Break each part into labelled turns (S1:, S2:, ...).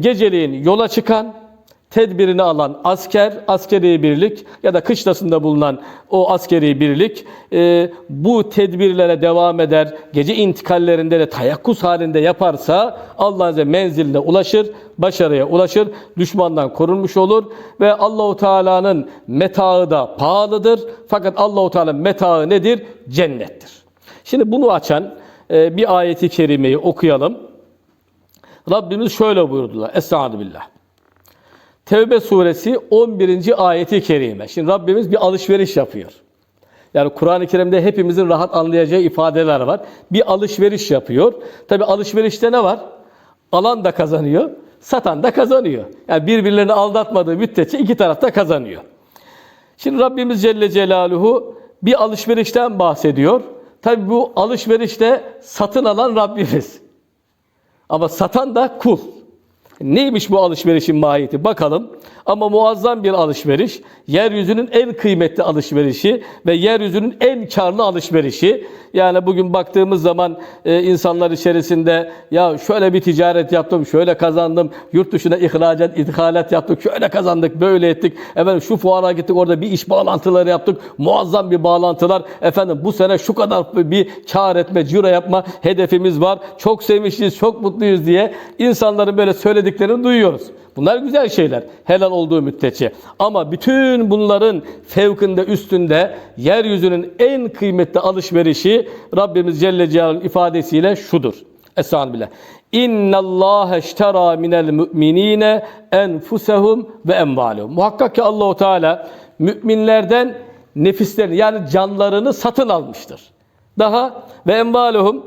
S1: Geceliğin yola çıkan, tedbirini alan asker, askeri birlik ya da kışlasında bulunan o askeri birlik e, bu tedbirlere devam eder. Gece intikallerinde de tayakkuz halinde yaparsa Allah Azze menziline ulaşır, başarıya ulaşır, düşmandan korunmuş olur ve Allahu Teala'nın metaı da pahalıdır. Fakat Allahu Teala'nın metaı nedir? Cennettir. Şimdi bunu açan e, bir ayeti kerimeyi okuyalım. Rabbimiz şöyle buyurdular. Estaizu billah. Tevbe suresi 11. ayeti kerime. Şimdi Rabbimiz bir alışveriş yapıyor. Yani Kur'an-ı Kerim'de hepimizin rahat anlayacağı ifadeler var. Bir alışveriş yapıyor. Tabi alışverişte ne var? Alan da kazanıyor, satan da kazanıyor. Yani birbirlerini aldatmadığı müddetçe iki taraf da kazanıyor. Şimdi Rabbimiz Celle Celaluhu bir alışverişten bahsediyor. Tabi bu alışverişte satın alan Rabbimiz. Ama satan da kul. Neymiş bu alışverişin mahiyeti? Bakalım. Ama muazzam bir alışveriş. Yeryüzünün en kıymetli alışverişi ve yeryüzünün en karlı alışverişi. Yani bugün baktığımız zaman e, insanlar içerisinde ya şöyle bir ticaret yaptım, şöyle kazandım, yurt dışına ihracat, ithalat yaptık, şöyle kazandık, böyle ettik. Efendim şu fuara gittik, orada bir iş bağlantıları yaptık, muazzam bir bağlantılar. Efendim bu sene şu kadar bir kar etme, ciro yapma hedefimiz var. Çok sevinçliyiz, çok mutluyuz diye insanların böyle söylediklerini duyuyoruz. Bunlar güzel şeyler. Helal olduğu müddetçe. Ama bütün bunların fevkinde üstünde yeryüzünün en kıymetli alışverişi Rabbimiz Celle Celaluhu'nun ifadesiyle şudur. Estağfirullah. İnna Allah eştera minel müminine enfusehum ve emvalehum. Muhakkak ki Allahu Teala müminlerden nefislerini yani canlarını satın almıştır. Daha ve emvalehum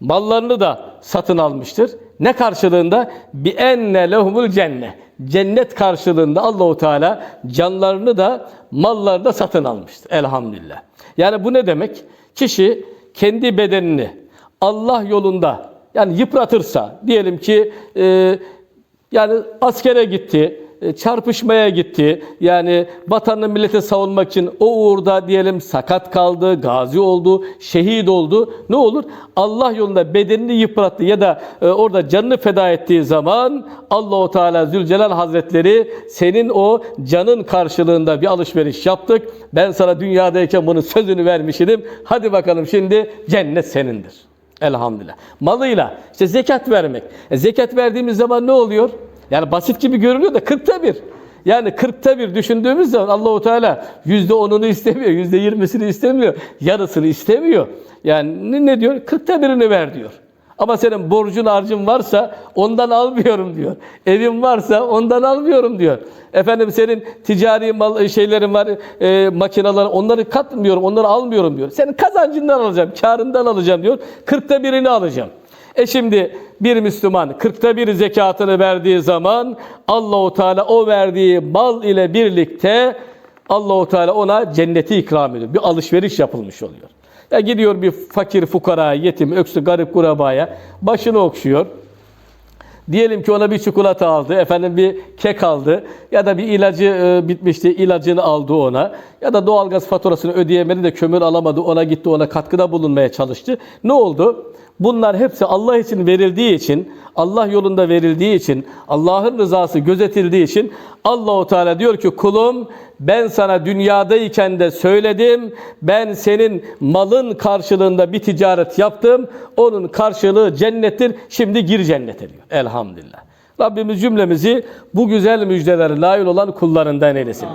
S1: mallarını da satın almıştır. Ne karşılığında? Bi enne lehumul cennet. Cennet karşılığında Allahu Teala canlarını da mallarını da satın almıştır. Elhamdülillah. Yani bu ne demek? Kişi kendi bedenini Allah yolunda yani yıpratırsa diyelim ki e, yani askere gitti, çarpışmaya gitti. Yani vatanını millete savunmak için o uğurda diyelim sakat kaldı, gazi oldu, şehit oldu. Ne olur? Allah yolunda bedenini yıprattı ya da e, orada canını feda ettiği zaman Allahu Teala Zülcelal Hazretleri senin o canın karşılığında bir alışveriş yaptık. Ben sana dünyadayken bunun sözünü vermişim. Hadi bakalım şimdi cennet senindir. Elhamdülillah. Malıyla işte zekat vermek. E, zekat verdiğimiz zaman ne oluyor? Yani basit gibi görünüyor da kırkta bir. Yani kırkta bir düşündüğümüz zaman Allahu Teala yüzde onunu istemiyor, yüzde yirmisini istemiyor, yarısını istemiyor. Yani ne, diyor? Kırkta birini ver diyor. Ama senin borcun harcın varsa ondan almıyorum diyor. Evin varsa ondan almıyorum diyor. Efendim senin ticari mal şeylerin var, e, makineler onları katmıyorum, onları almıyorum diyor. Senin kazancından alacağım, karından alacağım diyor. Kırkta birini alacağım. E şimdi bir Müslüman kırkta bir zekatını verdiği zaman Allahu Teala o verdiği mal ile birlikte Allahu Teala ona cenneti ikram ediyor. Bir alışveriş yapılmış oluyor. Ya gidiyor bir fakir, fukara, yetim, öksü, garip kurabaya başını okşuyor. Diyelim ki ona bir çikolata aldı, efendim bir kek aldı ya da bir ilacı e, bitmişti, ilacını aldı ona ya da doğalgaz faturasını ödeyemedi de kömür alamadı, ona gitti ona katkıda bulunmaya çalıştı. Ne oldu? Bunlar hepsi Allah için verildiği için, Allah yolunda verildiği için, Allah'ın rızası gözetildiği için Allahu Teala diyor ki kulum ben sana dünyadayken de söyledim. Ben senin malın karşılığında bir ticaret yaptım. Onun karşılığı cennettir. Şimdi gir cennete diyor. Elhamdülillah. Rabbimiz cümlemizi bu güzel müjdelere layık olan kullarından eylesin.